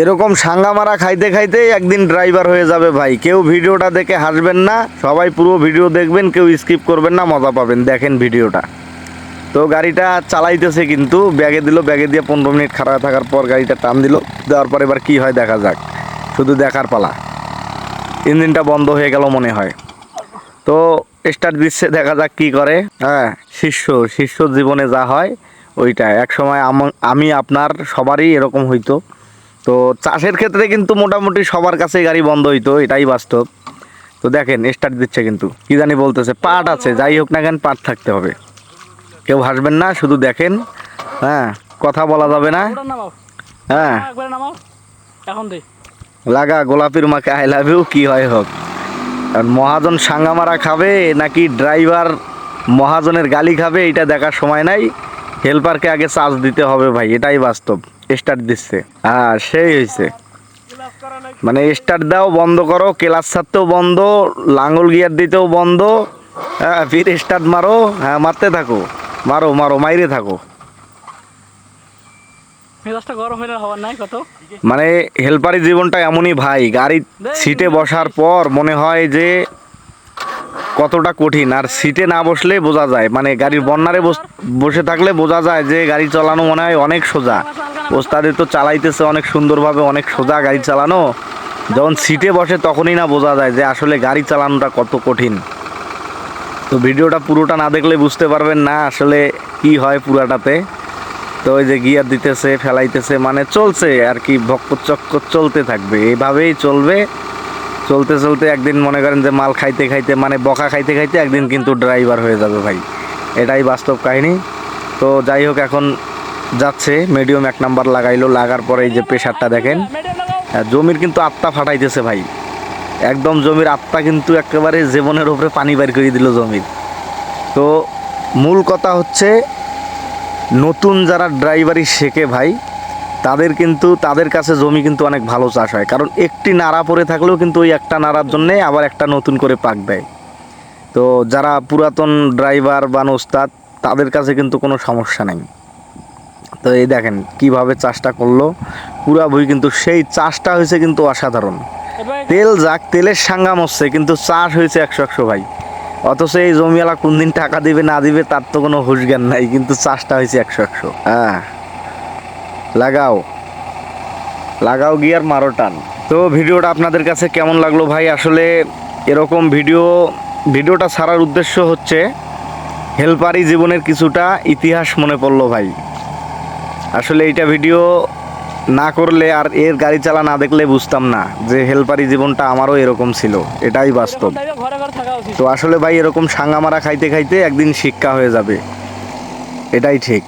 এরকম সাঙ্গা মারা খাইতে খাইতে একদিন ড্রাইভার হয়ে যাবে ভাই। কেউ ভিডিওটা দেখে হাসবেন না, সবাই পুরো ভিডিও দেখবেন, কেউ স্কিপ করবেন না, মজা পাবেন। দেখেন ভিডিওটা। তো গাড়িটা চালাইতেছে কিন্তু, ব্যাগে দিল, ব্যাগে দিয়ে পনেরো মিনিট খারাপ থাকার পর গাড়িটা টান দিল। দেওয়ার পর এবার কী হয় দেখা যাক। শুধু দেখার পালা। ইঞ্জিনটা বন্ধ হয়ে গেল মনে হয়। তো স্টার্ট দিচ্ছে, দেখা যাক কি করে। হ্যাঁ শিষ্য শিষ্য জীবনে যা হয় ওইটা এক সময় আমি, আপনার, সবারই এরকম হইতো। তো চাষের ক্ষেত্রে কিন্তু মোটামুটি সবার কাছে গাড়ি বন্ধ হইতো এটাই বাস্তব। তো দেখেন স্টার্ট দিচ্ছে কিন্তু। কি জানি বলতেছে পাট আছে যাই হোক না কেন পাট থাকতে হবে। কেউ হাসবেন না শুধু দেখেন। হ্যাঁ কথা বলা যাবে না। হ্যাঁ। দে। লাগা গোলাপির মাকে আই লাভ ইউ কি হয় হোক। আর মহাজন সাঙ্গামারা খাবে নাকি ড্রাইভার মহাজনের গালি খাবে এটা দেখার সময় নাই। হেল্পারকে আগে চার্জ দিতে হবে ভাই এটাই বাস্তব। স্টার্ট দিচ্ছে। হ্যাঁ সেই হয়েছে মানে স্টার্ট দাও বন্ধ করো ক্লাস ছাড়তেও বন্ধ লাঙ্গল গিয়ার দিতেও বন্ধ হ্যাঁ ফির স্টার্ট মারো হ্যাঁ মারতে থাকো মারো মারো মাইরে থাকো। মানে হেল্পারি জীবনটা এমনই ভাই গাড়ি সিটে বসার পর মনে হয় যে কতটা কঠিন আর সিটে না বসলে বোঝা যায়। মানে গাড়ির বন্যারে বসে থাকলে বোঝা যায় যে গাড়ি চালানো মনে হয় অনেক সোজা। ওস্তাদে তো চালাইতেছে অনেক সুন্দরভাবে, অনেক সোজা গাড়ি চালানো। যখন সিটে বসে তখনই না বোঝা যায় যে আসলে গাড়ি চালানোটা কত কঠিন। তো ভিডিওটা পুরোটা না দেখলে বুঝতে পারবেন না আসলে কি হয় পুরাটাতে। তো ওই যে গিয়ার দিতেছে, ফেলাইতেছে মানে চলছে আর কি, ভক্কর চক্কর চলতে থাকবে। এইভাবেই চলবে। চলতে চলতে একদিন মনে করেন যে মাল খাইতে খাইতে মানে বকা খাইতে খাইতে একদিন কিন্তু ড্রাইভার হয়ে যাবে ভাই। এটাই বাস্তব কাহিনী। তো যাই হোক এখন যাচ্ছে মিডিয়াম এক নাম্বার লাগাইলো, লাগার পরে এই যে প্রেশারটা দেখেন। জমির কিন্তু আত্মা ফাটাইতেছে ভাই। একদম জমির আত্মা কিন্তু একেবারে জীবনের উপরে পানি বের করে দিল জমির। তো মূল কথা হচ্ছে, নতুন যারা ড্রাইভারি শেখে ভাই, তাদের কিন্তু, তাদের কাছে জমি কিন্তু অনেক ভালো চাষ হয়। কারণ একটি নাড়া পড়ে থাকলেও কিন্তু ওই একটা নাড়ার জন্যে আবার একটা নতুন করে পাক দেয়। তো যারা পুরাতন ড্রাইভার বা ওস্তাদ তাদের কাছে কিন্তু কোনো সমস্যা নেই। তো এই দেখেন কীভাবে চাষটা করল। পুরা বই কিন্তু সেই চাষটা হয়েছে কিন্তু অসাধারণ। তেল যাক তেলের সাঙ্গাম হচ্ছে কিন্তু চাষ হয়েছে একশো একশো ভাই। অথচ এই জমিওয়ালা কোন দিন টাকা দিবে না দিবে তার তো কোনো হুশ জ্ঞান নাই কিন্তু চাষটা হয়েছে একশো একশো। হ্যাঁ লাগাও। লাগাও গিয়ার মারো টান। তো ভিডিওটা আপনাদের কাছে কেমন লাগল ভাই? আসলে এরকম ভিডিও ভিডিওটা ছাড়ার উদ্দেশ্য হচ্ছে হেল্পারি জীবনের কিছুটা ইতিহাস মনে পড়ল ভাই। আসলে এইটা ভিডিও না করলে আর এর গাড়ি চালা না দেখলে বুঝতাম না যে হেলপারি জীবনটা আমারও এরকম ছিল। এটাই বাস্তব। তো আসলে ভাই এরকম সাঙ্গামারা খাইতে খাইতে একদিন শিক্ষা হয়ে যাবে। এটাই ঠিক।